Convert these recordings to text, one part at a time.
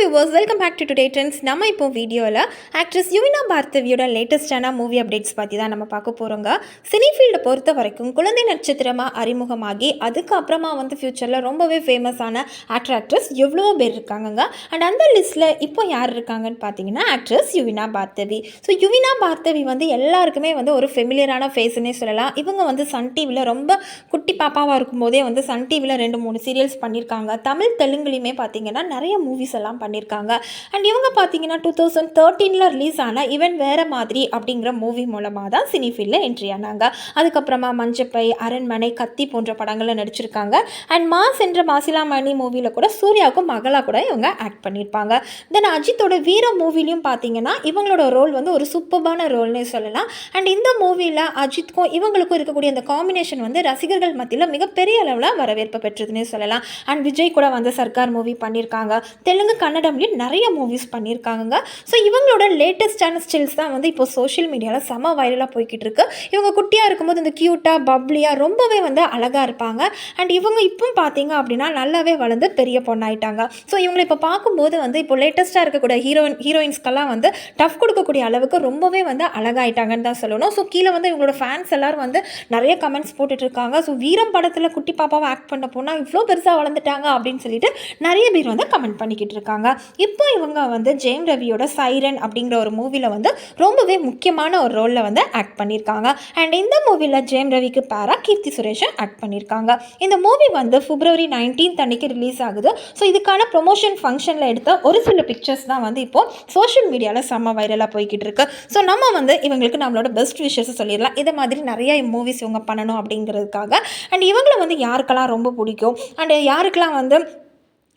Viewers welcome back to today trends நம்ம இப்போ வீடியோவில் ஆக்ட்ரஸ் யுவினா பார்த்தவியோட லேட்டஸ்டான மூவி அப்டேட்ஸ் பற்றி தான் நம்ம பார்க்க போகிறோங்க சினி ஃபீல்டை பொறுத்த வரைக்கும் குழந்தை நட்சத்திரமாக அறிமுகமாகி அதுக்கப்புறமா வந்து ஃப்யூச்சரில் ரொம்பவே ஃபேமஸான ஆக்டர் ஆக்ட்ரஸ் எவ்வளோ பேர் இருக்காங்கங்க. அண்ட் அந்த லிஸ்ட்டில் இப்போ யார் இருக்காங்கன்னு பார்த்தீங்கன்னா ஆக்ட்ரஸ் யுவினா பார்த்தவி. ஸோ யுவினா பார்த்தவி வந்து எல்லாருக்குமே வந்து ஒரு ஃபெமிலியரான ஃபேஸ்னே சொல்லலாம். இவங்க வந்து சன் டிவியில் ரொம்ப குட்டி பாப்பாவாக இருக்கும்போதே வந்து சன் டிவியில் ரெண்டு மூணு சீரியல்ஸ் பண்ணியிருக்காங்க தமிழ் தெலுங்குலையுமே பார்த்தீங்கன்னா நிறைய மூவிஸ் எல்லாம் பண்ணியிருக்காங்க அண்ட் இவங்க பார்த்தீங்கன்னா டூ தௌசண்ட் தேர்ட்டீனில் ரிலீஸ் ஆன இவன் வேறு மாதிரி அப்படிங்கிற மூவி மூலமாக தான் சினி ஃபீல்டில் என்ட்ரி ஆனாங்க. அதுக்கப்புறமா மஞ்சப்பை அரண்மனை கத்தி போன்ற படங்களில் நடிச்சிருக்காங்க. அண்ட் மாஸ் என்ற மாசிலாமணி மூவியில் கூட சூர்யாவுக்கும் மகளாக கூட இவங்க ஆக்ட் பண்ணியிருப்பாங்க தென் அஜித்தோட வீர மூவிலையும் பார்த்தீங்கன்னா இவங்களோட ரோல் வந்து ஒரு சூப்பர்பான ரோல்னே சொல்லலாம். அண்ட் இந்த மூவியில் அஜித்க்கும் இவங்களுக்கும் இருக்கக்கூடிய அந்த காம்பினேஷன் வந்து ரசிகர்கள் மத்தியில் மிகப்பெரிய அளவில் வரவேற்பு பெற்றதுன்னே சொல்லலாம். அண்ட் விஜய் கூட வந்து சர்க்கார் மூவி பண்ணியிருக்காங்க தெலுங்கு கன்னடம்லேயும் நிறைய மூவிஸ் பண்ணியிருக்காங்க ஸோ இவங்களோட லேட்டஸ்டான ஸ்டில்ஸ் தான் வந்து இப்போ சோஷியல் மீடியாவில் செம வைரலாக போய்கிட்டு இருக்கு. இவங்க குட்டியாக இருக்கும்போது இந்த க்யூட்டாக பப்ளியாக ரொம்பவே வந்து அழகாக இருப்பாங்க. அண்ட் இவங்க இப்போ பார்த்தீங்க அப்படின்னா நல்லாவே வளர்ந்து பெரிய பொண்ணாயிட்டாங்க. ஸோ இவங்களை இப்போ பார்க்கும்போது வந்து இப்போ லேட்டஸ்ட்டாக இருக்கக்கூடிய ஹீரோயின் ஹீரோயின்ஸ்க்கெல்லாம் வந்து டஃப் கொடுக்கக்கூடிய அளவுக்கு ரொம்பவே வந்து அழகாயிட்டாங்கன்னு தான் சொல்லணும். ஸோ கீழே வந்து இவங்களோட ஃபேன்ஸ் எல்லாரும் வந்து நிறைய கமெண்ட்ஸ் போட்டுட்ருக்காங்க ஸோ வீரம் படத்தில் குட்டி பாப்பாவை ஆக்ட் பண்ண போனால் இவ்வளோ பெருசாக வளர்ந்துட்டாங்க அப்படின்னு சொல்லிட்டு நிறைய பேர் வந்து கமெண்ட் பண்ணிக்கிட்டு இருக்காங்க. இப்போ இவங்க வந்து ஜெயம் ரவியோட சைரன் அப்படிங்கிற ஒரு மூவியில் வந்து ரொம்பவே முக்கியமான ஒரு ரோலில் வந்து ஆக்ட் பண்ணியிருக்காங்க அண்ட் இந்த மூவியில் ஜெயம் ரவிக்கு பேரா கீர்த்தி சுரேஷை ஆக்ட் பண்ணியிருக்காங்க இந்த மூவி வந்து பிப்ரவரி நைன்டீன்த் அன்னைக்கு ரிலீஸ் ஆகுது. ஸோ இதுக்கான ப்ரொமோஷன் ஃபங்க்ஷனில் எடுத்த ஒரு சில பிக்சர்ஸ் தான் வந்து இப்போ சோஷியல் மீடியாவில் செம்ம வைரலாக போய்கிட்டு இருக்கு. ஸோ நம்ம வந்து இவங்களுக்கு நம்மளோட பெஸ்ட் விஷஸ் சொல்லிடலாம். இதை மாதிரி நிறைய மூவிஸ் இவங்க பண்ணணும் அப்படிங்கிறதுக்காக. அண்ட் இவங்களை வந்து யாருக்கெல்லாம் ரொம்ப பிடிக்கும்? அண்ட் யாருக்கெல்லாம் வந்து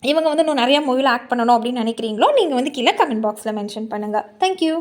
இவங்க வந்து இன்னும் நிறையா மூவியில் ஆக்ட் பண்ணணும் அப்படின்னு நினைக்கிறீங்களோ நீங்கள் வந்து கீழே கமெண்ட் பாக்ஸில் மென்ஷன் பண்ணுங்கள் தேங்க்யூ